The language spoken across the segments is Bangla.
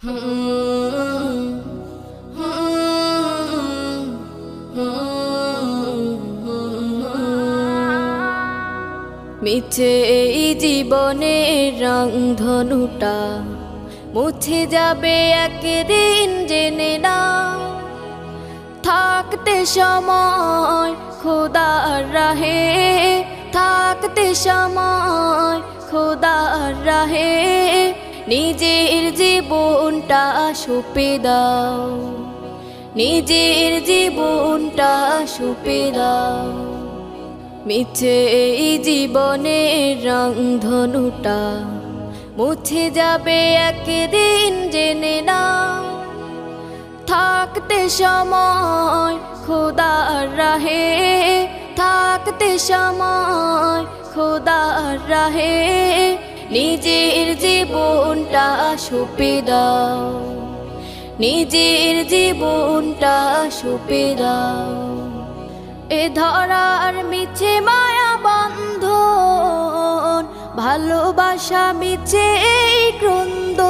মিছে এই জীবনের রং ধনুটা মুছে যাবে একদিন জেনে না থাকতে সময় খোদার রাহে, থাকতে সময় খোদার রাহে নিজের জীবনটা সুপে দাও। নিজের জীবনটা সুপে দাও। মিছে এই জীবনের রংধনুটা মুছে যাবে একদিন জেনে না থাকতে সময় খোদার রাহে, থাকতে সময় খোদার রাহে নিজের জীবনটা সুপে দাও। নিজের জীবনটা সুপে দাও। এ ধরার মিছে মায়া বন্ধন, ভালোবাসা মিছে এই ক্রন্দ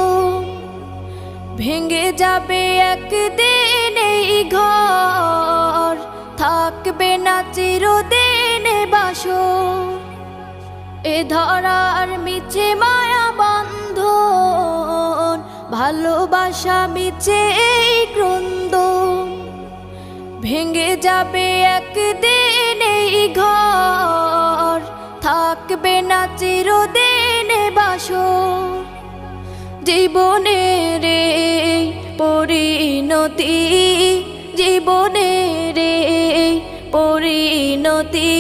ভেঙে যাবে একদিন এই ঘর, থাকবে না চিরদিনে ধরার মিছে মায়া বন্ধন, ভালোবাসা মিছে এই ক্রন্দন। ভেঙে যাবে একদিন এই ঘর, থাকবে না চিরদিনে বাসো জীবনের পরিণতি জীবনের পরিণতি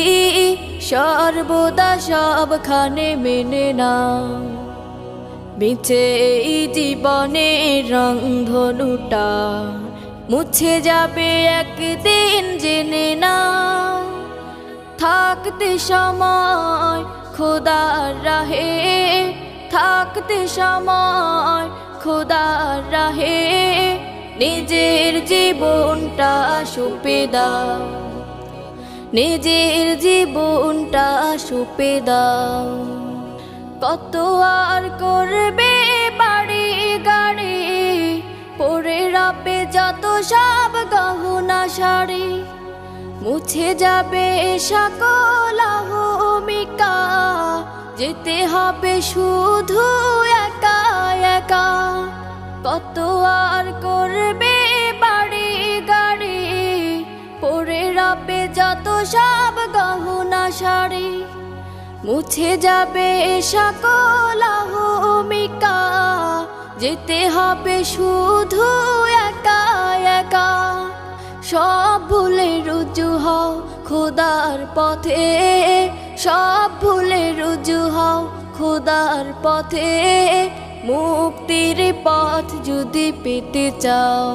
সর্বদা সবখানে মেনে না মিছে এই জীবনের রংধনুটা মুছে যাবে একদিন জেনে না থাকতে সময় খোদার রাহে, থাকতে সময় খোদার রাহে, নিজের জীবনটা সুপে দাও। নিজের জীবনটা সুপে দাও। কত আর করবে বাড়ি গাড়ি, পরে রাবে যত সব গহনা শাড়ি, মুছে যাবে সকল ভূমিকা যেতে হবে শুধু একা একা। কত সব গহনা শাড়ি, মুছে যাবে সকল ভূমিকা যেতে হবে শুধু একা একা। সব ভুলে রুজু হও খোদার পথে। সব ভুলে রুজু হও খোদার পথে। মুক্তির পথ যদি পেতে চাও।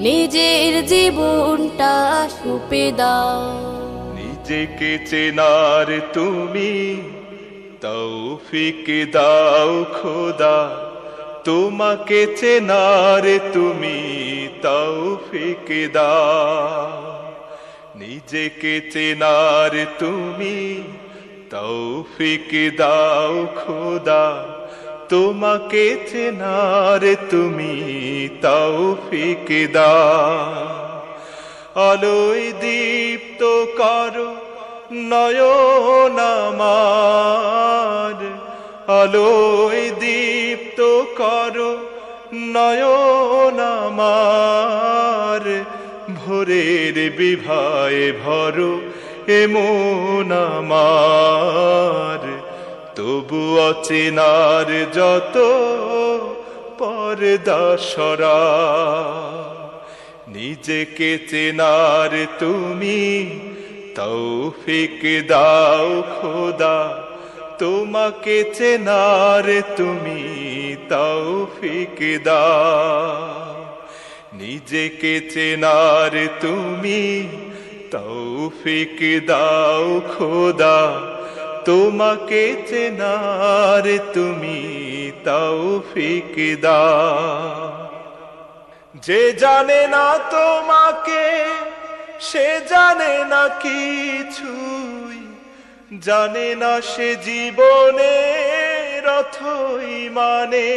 নিজের জীবনটা সুপে দাও। নিজেকে চেনার তুমি তৌফিক দাও খোদা। তোমাকে চেনার তুমি তৌফিক দাও। নিজেকে চেনার তুমি তৌফিক দাও খোদা। তোমাকে চেনার তুমি তৌফিক দাও। আলোয় দীপ্ত করো নয়ন আমার। আলোয় দীপ্ত করো নয়ন আমার। ভোরের বিভায় ভরো এমন আমার। তবু অচেনার যত পরদাসরা নিজেকে চেনার তুমি তৌফিক দাও খোদা, তোমাকে চেনার তুমি তৌফিক দাও। নিজেকে চেনার তুমি তৌফিক দাও খোদা তোমাকে চেনার তুমি তৌফিক দাও যে জানে না তোমাকে, সে জানে না কিছুই। জানে না সে জীবনের অথই মানে।